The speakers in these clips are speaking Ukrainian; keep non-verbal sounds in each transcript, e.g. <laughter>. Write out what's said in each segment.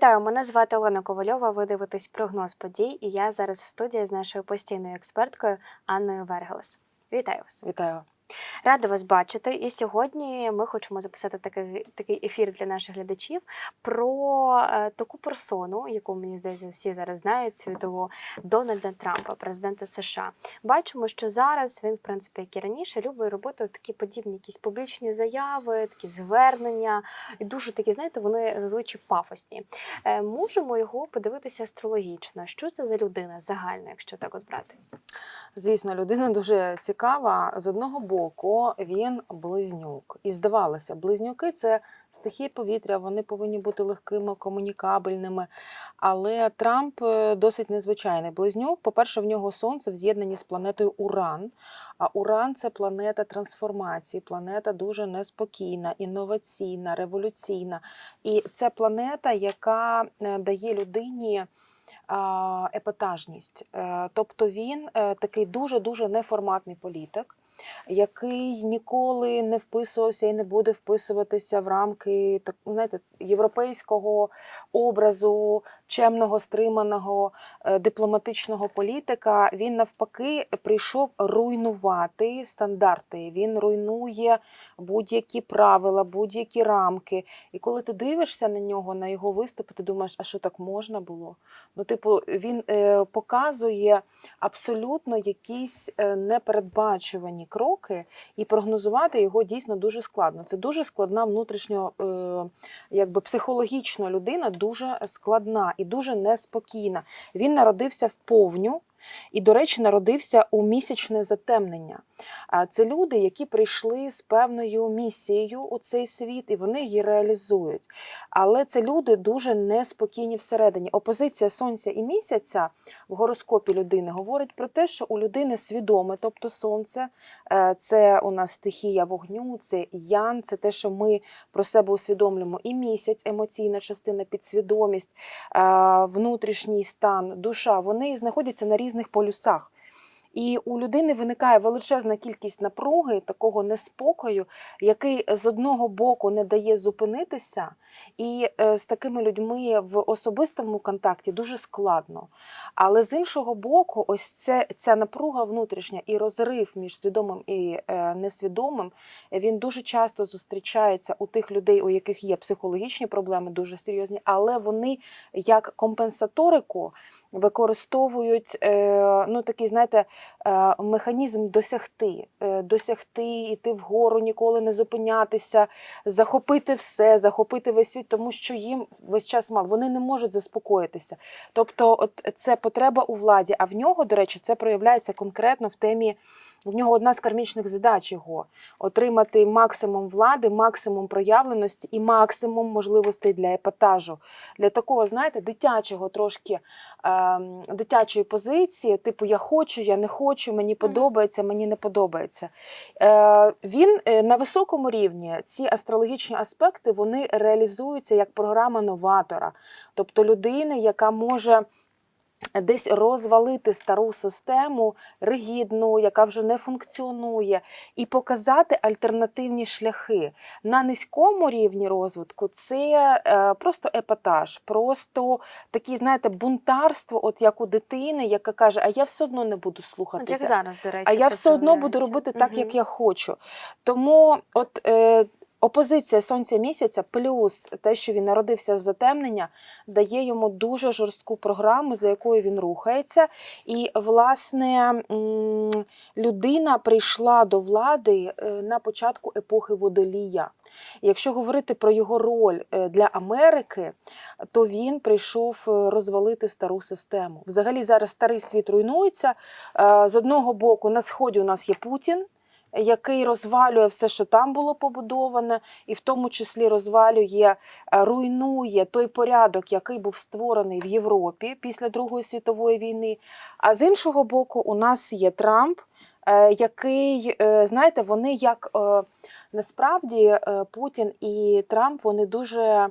Вітаю, мене звати Олена Ковальова. Ви дивитесь прогноз подій, і я зараз в студії з нашою постійною експерткою Анною Вергелес. Вітаю вас! Вітаю. Рада вас бачити. І сьогодні ми хочемо записати такий, такий ефір для наших глядачів про е, таку персону, яку мені здається, всі зараз знають світову Дональда Трампа, президента США. Бачимо, що зараз він, в принципі, як і раніше, любить робити такі подібні якісь публічні заяви, такі звернення, і дуже такі, знаєте, вони зазвичай пафосні. Е, можемо його подивитися астрологічно. Що це за людина загально, якщо так от брати? Звісно, людина дуже цікава. З одного боку, він близнюк. І здавалося, близнюки це стихії повітря, вони повинні бути легкими, комунікабельними. Але Трамп е, досить незвичайний близнюк. По-перше, в нього сонце в з'єднанні з планетою Уран. А Уран це планета трансформації, планета дуже неспокійна, інноваційна, революційна. І це планета, яка е, дає людині епатажність. Е, Тобто він такий дуже-дуже неформатний політик, який ніколи не вписувався і не буде вписуватися в рамки так, знаєте, європейського образу, чемного, стриманого е, дипломатичного політика. Він навпаки прийшов руйнувати стандарти. Він руйнує будь-які правила, будь-які рамки. І коли ти дивишся на нього, на його виступи, ти думаєш, а що так можна було? Ну, типу, він е, показує абсолютно якісь е, непередбачувані кроки, і прогнозувати його дійсно дуже складно. Це дуже складна внутрішньо, е, якби психологічно людина, дуже складна і дуже неспокійна. Він народився в повню. І, до речі, народився у місячне затемнення. Це люди, які прийшли з певною місією у цей світ, і вони її реалізують. Але це люди дуже неспокійні всередині. Опозиція сонця і місяця в гороскопі людини говорить про те, що у людини свідоме, тобто сонце, е, це у нас стихія вогню, це ян, це те, що ми про себе усвідомлюємо. І місяць, емоційна частина, підсвідомість, е, внутрішній стан, душа, вони знаходяться на різних полюсах. І у людини виникає величезна кількість напруги, такого неспокою, який з одного боку не дає зупинитися, і е, з такими людьми в особистому контакті дуже складно. Але з іншого боку, ось це, ця напруга внутрішня і розрив між свідомим і е, несвідомим, він дуже часто зустрічається у тих людей, у яких є психологічні проблеми, дуже серйозні, але вони як компенсаторику використовують е, ну, такий, знаєте, е, механізм досягти, е, досягти, йти вгору, ніколи не зупинятися, захопити все, захопити весь світ, тому що їм весь час мало. Вони не можуть заспокоїтися. Тобто, от це потреба у владі. А в нього, до речі, це проявляється конкретно в темі. В нього одна з кармічних задач його отримати максимум влади, максимум проявленості і максимум можливостей для епатажу. Для такого, знаєте, дитячого трошки е, дитячої позиції, типу я хочу, я не хочу, мені подобається, мені не подобається. Е, Він е, на високому рівні ці астрологічні аспекти вони реалізуються як програма новатора, тобто людини, яка може. Десь розвалити стару систему ригідну, яка вже не функціонує, і показати альтернативні шляхи на низькому рівні розвитку. Це е, просто епатаж, просто такі, знаєте, бунтарство, от як у дитини, яка каже: А я все одно не буду От як зараз, до речі, А я все одно буду робити так, Мгм. як я хочу. Тому от е, опозиція сонця місяця, плюс те, що він народився в затемнення, дає йому дуже жорстку програму, за якою він рухається. І, власне, людина прийшла до влади е, на початку епохи водолія. Якщо говорити про його роль е, для Америки, то він прийшов е, розвалити стару систему. Взагалі зараз старий світ руйнується. З одного боку, на сході у нас є Путін. Який розвалює все, що там було побудоване, і в тому числі розвалює, е, руйнує той порядок, який був створений в Європі після Другої світової війни. А з іншого боку, у нас є Трамп, е, який, е, знаєте, вони як насправді Путін і Трамп вони дуже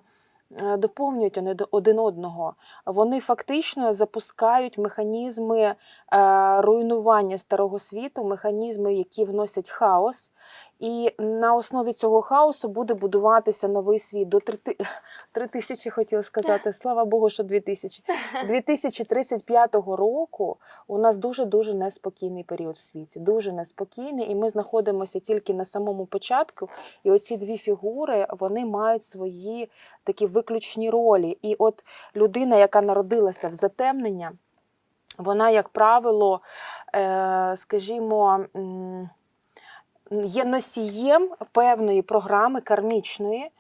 доповнюють вони один одного. Вони фактично запускають механізми е, руйнування старого світу, механізми, які вносять хаос. І на основі цього хаосу буде будуватися новий світ. До 3 <laughs> тисячі хотіла сказати. Слава Богу, що 2000. 2035 <laughs> року у нас дуже дуже неспокійний період в світі. Дуже неспокійний, і ми знаходимося тільки на самому початку. І оці дві фігури вони мають свої такі виключні ролі. І от людина, яка народилася в затемнення, вона, як правило, е, скажімо, є носієм певної програми кармічної,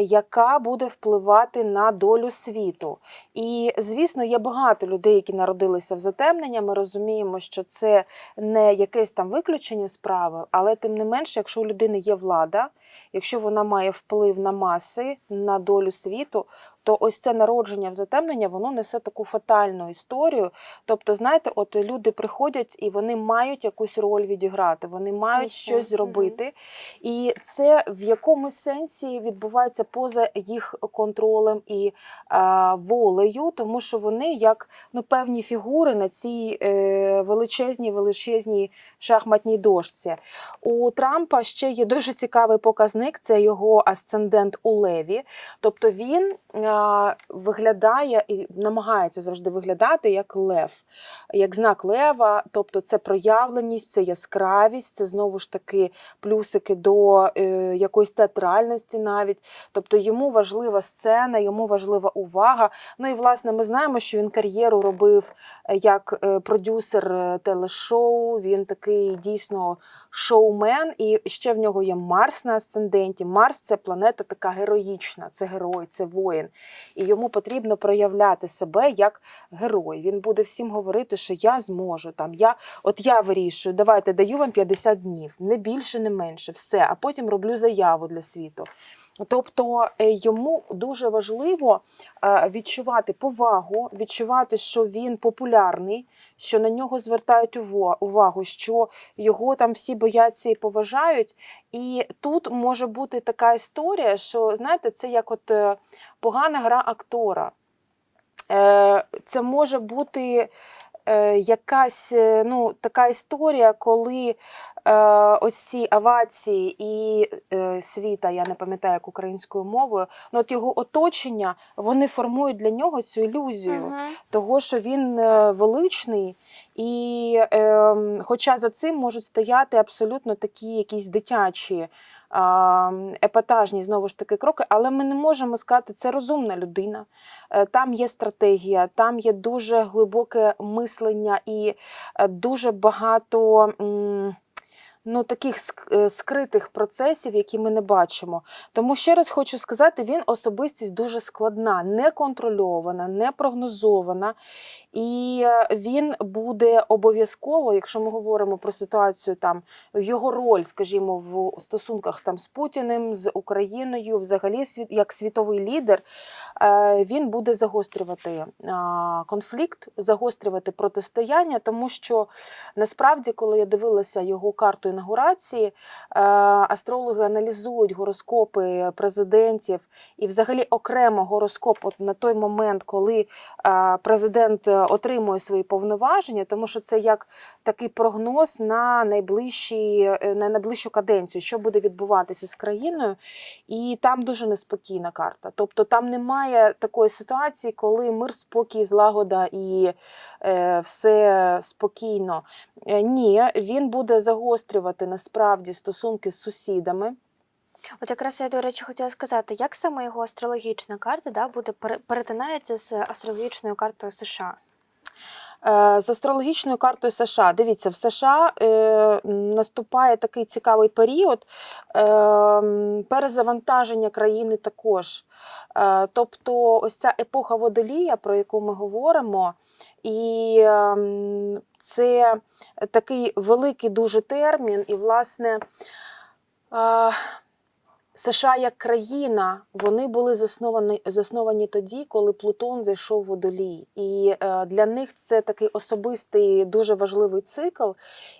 яка буде впливати на долю світу. І, звісно, є багато людей, які народилися в затемнення. Ми розуміємо, що це не якесь там виключення з правил, але тим не менше, якщо у людини є влада, якщо вона має вплив на маси, на долю світу, то ось це народження в затемнення, воно несе таку фатальну історію. Тобто, знаєте, от люди приходять і вони мають якусь роль відіграти, вони мають Місію. щось зробити. І це в якомусь сенсі відбувається поза їх контролем і а, волею, тому що вони як ну, певні фігури на цій е, величезній величезній шахматній дошці. У Трампа ще є дуже цікавий показник це його асцендент у Леві. Тобто він виглядає і намагається завжди виглядати як лев, як знак лева, тобто це проявленість, це яскравість, це знову ж таки плюсики до е, якоїсь театральності навіть. Тобто йому важлива сцена, йому важлива увага. Ну і власне ми знаємо, що він кар'єру робив е, як е, продюсер телешоу. Він такий дійсно шоумен, і ще в нього є Марс на асценденті. Марс це планета така героїчна, це герой, це воїн. І йому потрібно проявляти себе як герой. Він буде всім говорити, що я зможу. Там я, от я вирішую, давайте даю вам 50 днів, не більше, не менше, все. А потім роблю заяву для світу. Тобто е, йому дуже важливо е, відчувати повагу, відчувати, що він популярний, що на нього звертають увагу, що його там всі бояться і поважають. І тут може бути така історія, що знаєте, це як от е, погана гра актора. Це може бути якась ну, така історія, коли ось ці авації і е, світа, я не пам'ятаю як українською мовою, ну от його оточення, вони формують для нього цю ілюзію Мгм. того, що він е, величний, і е, хоча за цим можуть стояти абсолютно такі якісь дитячі. Епатажні знову ж таки кроки, але ми не можемо сказати, це розумна людина. Е, Там є стратегія, там є дуже глибоке мислення і е, дуже багато ну, таких е, скритих процесів, які ми не бачимо. Тому ще раз хочу сказати, він особистість дуже складна, неконтрольована, непрогнозована. І е, він буде обов'язково, якщо ми говоримо про ситуацію там його роль, скажімо, в стосунках там з Путіним, з Україною, взагалі як світовий лідер, е, він буде загострювати конфлікт, загострювати протистояння, тому що насправді, коли я дивилася його карту інаугурації, е, астрологи аналізують гороскопи президентів і, взагалі, окремо гороскоп от на той момент, коли е, президент отримує свої повноваження, тому що це як такий прогноз на найближчі е, на найближчу каденцію, що буде відбуватися з країною, і там дуже неспокійна карта. Тобто там немає такої ситуації, коли мир, спокій, злагода і все спокійно. Ні, він буде загострювати насправді стосунки з сусідами. От якраз я, до речі, хотіла сказати, як саме його астрологічна карта да, буде перетинається з астрологічною картою США. Е, З астрологічною картою США. Дивіться, в США е, наступає такий цікавий період е, перезавантаження країни також. Тобто, ось ця епоха водолія, про яку ми говоримо, і це такий великий дуже термін, і, власне, США як країна, вони були засновані, засновані тоді, коли Плутон зайшов в водолій. І е, для них це такий особистий, дуже важливий цикл.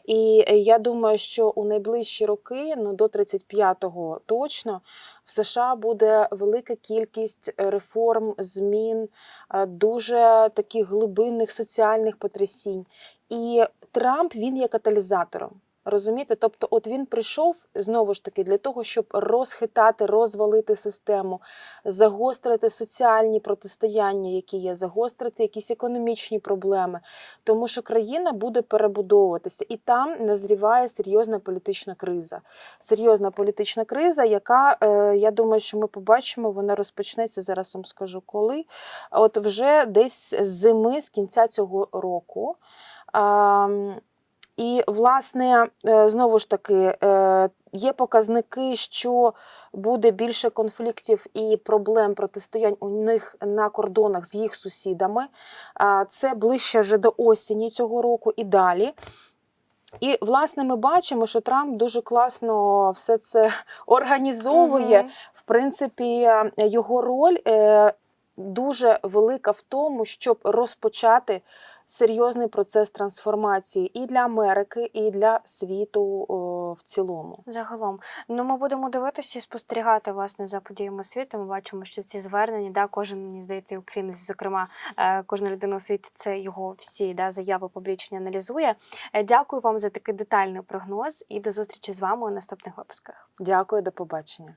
І е, я думаю, що у найближчі роки, ну до 35-го точно, в США буде велика кількість реформ, змін, е, дуже таких глибинних соціальних потрясінь. І Трамп він є каталізатором. Розумієте? Тобто, от він прийшов знову ж таки для того, щоб розхитати, розвалити систему, загострити соціальні протистояння, які є, загострити якісь економічні проблеми, тому що країна буде перебудовуватися, і там назріває серйозна політична криза. Серйозна політична криза, яка е, я думаю, що ми побачимо, вона розпочнеться зараз. Вам скажу коли. От вже десь з зими, з кінця цього року. І, власне, е, знову ж таки, е, є показники, що буде більше конфліктів і проблем протистоянь у них на кордонах з їх сусідами. Це ближче вже до осені цього року і далі. І, власне, ми бачимо, що Трамп дуже класно все це <laughs> організовує. Мгм. В принципі, е, його роль дуже велика в тому, щоб розпочати серйозний процес трансформації і для Америки, і для світу о, в цілому. Загалом, ну ми будемо дивитися і спостерігати власне за подіями світу. Ми бачимо, що ці звернення, да, кожен мені здається, українець, зокрема, е, кожна людина у світі, це його всі да, заяви публічні аналізує. Е, Дякую вам за такий детальний прогноз і до зустрічі з вами у наступних випусках. Дякую, до побачення.